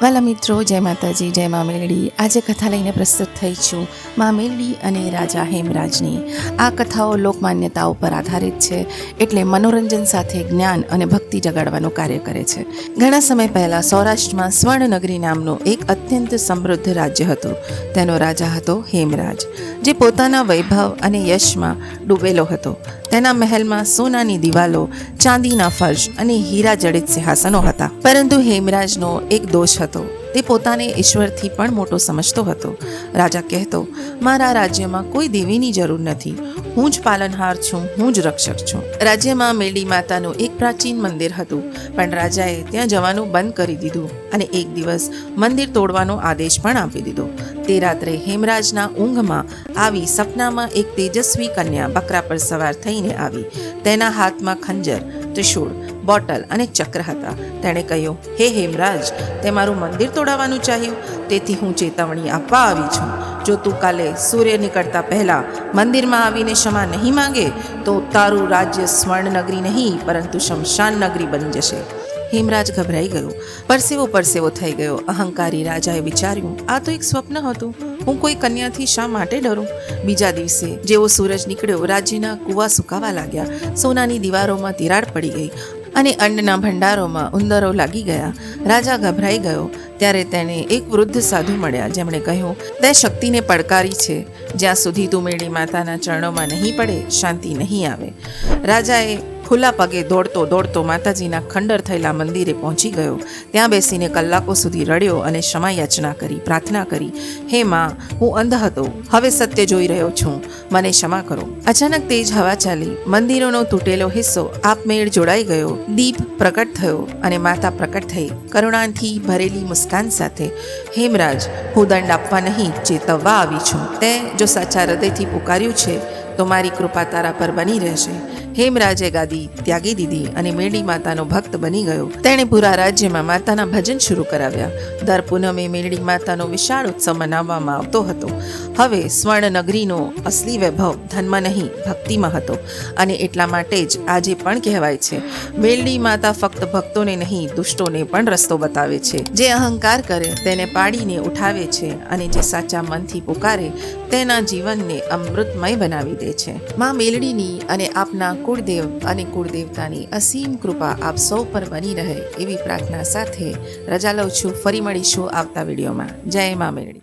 વાલા મિત્રો, જય માતાજી, જય મા મેલડી આજે કથા લઈને પ્રસ્તુત થઈ છું મા મેલડી અને રાજા હેમરાજની. આ કથાઓ લોકમાન્યતાઓ પર આધારિત છે એટલે મનોરંજન સાથે જ્ઞાન અને ભક્તિ જગાડવાનું કાર્ય કરે છે. ઘણા સમય પહેલાં સૌરાષ્ટ્રમાં સ્વર્ણનગરી નામનું એક અત્યંત સમૃદ્ધ રાજ્ય હતું. તેનો રાજા હતો હેમરાજ, જે પોતાના વૈભવ અને યશમાં ડૂબેલો હતો. તેના મહેલમાં સોનાની દિવાલો, ચાંદીના ફર્શ અને હીરા જડિત સિંહાસનો હતા. પરંતુ હેમરાજનો એક દોષ હતો. તે પોતાને ઈશ્વરથી પણ મોટો સમજતો હતો. રાજા કહેતો, મારા રાજ્યમાં કોઈ દેવીની જરૂર નથી. હું જ પાલનહાર છું, હું જ રક્ષક છું. રાજ્યમાં મેલી માતાનું એક પ્રાચીન મંદિર હતું, પણ રાજાએ ત્યાં જવાનું બંધ કરી દીધું અને એક દિવસ મંદિર તોડવાનો આદેશ પણ આપી દીધો. તે રાત્રે હેમરાજના ઊંઘમાં આવી સપનામાં એક તેજસ્વી કન્યા બકરા પર સવાર થઈને આવી. તેના હાથમાં ખંજર, ત્રિશૂળ, બોટલ અને ચક્ર હતા. તેણે કહ્યું, હે હેમરાજ, તે મારું મંદિર તોડાવવાનું ચાહ્યું? તેથી હું ચેતવણી આપવા આવી છું. જો તું કાલે સૂર્ય નીકળતા પહેલાં મંદિરમાં આવીને ક્ષમા નહીં માંગે, તો તારું રાજ્ય સ્વર્ણનગરી નહીં, પરંતુ શમશાન નગરી બની જશે. હેમરાજ ગભરાઈ ગયો. પરસેવો પરસેવો થઈ ગયો. અહંકારી રાજાએ વિચાર્યું, આ તો એક સ્વપ્ન હતું. હું કોઈ કન્યાથી શા માટે ડરું? બીજા દિવસે જેવો સૂરજ નીકળ્યો, રાજ્યના કૂવા સુકાવા લાગ્યા. સોનાની દીવારોમાં તિરાડ પડી ગઈ અને અન્નના ભંડારોમાં ઉંદરો લાગી ગયા. રાજા ગભરાઈ ગયો. ત્યારે તેને એક વૃદ્ધ સાધુ મળ્યા, જેમણે કહ્યું, તે શક્તિને પડકારી છે. જ્યાં સુધી તું માતાના ચરણોમાં નહીં પડે, શાંતિ નહીં આવે. રાજાએ ખુલ્લા પગે દોડતો દોડતો માતાજીના ખંડર થયેલા મંદિરે પહોંચી ગયો. ત્યાં બેસીને કલાકો સુધી રડ્યો અને ક્ષમા યાચના કરી, પ્રાર્થના કરી, હે માં, હું અંધ હતો. હવે સત્ય જોઈ રહ્યો છું. મને ક્ષમા કરો. અચાનક તેજ હવા ચાલી. મંદિરોનો તૂટેલો હિસ્સો આપમેળ જોડાઈ ગયો. દીપ પ્રકટ થયો અને માતા પ્રકટ થઈ. કરુણાથી ભરેલી મુસ્કાન સાથે, હેમરાજ, હું દંડ આપવા નહીં, ચેતવવા આવી છું. તે જો સાચા હૃદયથી પુકાર્યું છે, તો મારી કૃપા તારા પર બની રહેશે. હેમરાજે ગાદી ત્યાગી દીધી અને મેળી માતાનો ભક્ત બની ગયો. તેણે પૂરા રાજ્યમાં માતાના ભજન શરૂ કરાવ્યા. દર પૂનમે મેળી માતાનો વિશાળ ઉત્સવ મનાવવામાં આવતો હતો. હવે સ્વર્ણ નગરીનો અસલી વૈભવ ધનમાં નહીં, ભક્તિમાં હતો. અને એટલા માટે જ આજે પણ કહેવાય છે. મેળી માતા ફક્ત ભક્તોને નહીં, દુષ્ટોને પણ રસ્તો બતાવે છે. જે અહંકાર કરે તેને પાડીને ઉઠાવે છે અને જે સાચા મનથી પોકારે તેના જીવનને અમૃતમય બનાવી દે છે. માં મેલડીની અને આપના કુળદેવ અને કુળદેવતાની અસીમ કૃપા આપ સૌ પર બની રહે એવી પ્રાર્થના સાથે રજા લઉં છું. ફરી મળીશું આવતા વિડીયોમાં. જય મા મેલડી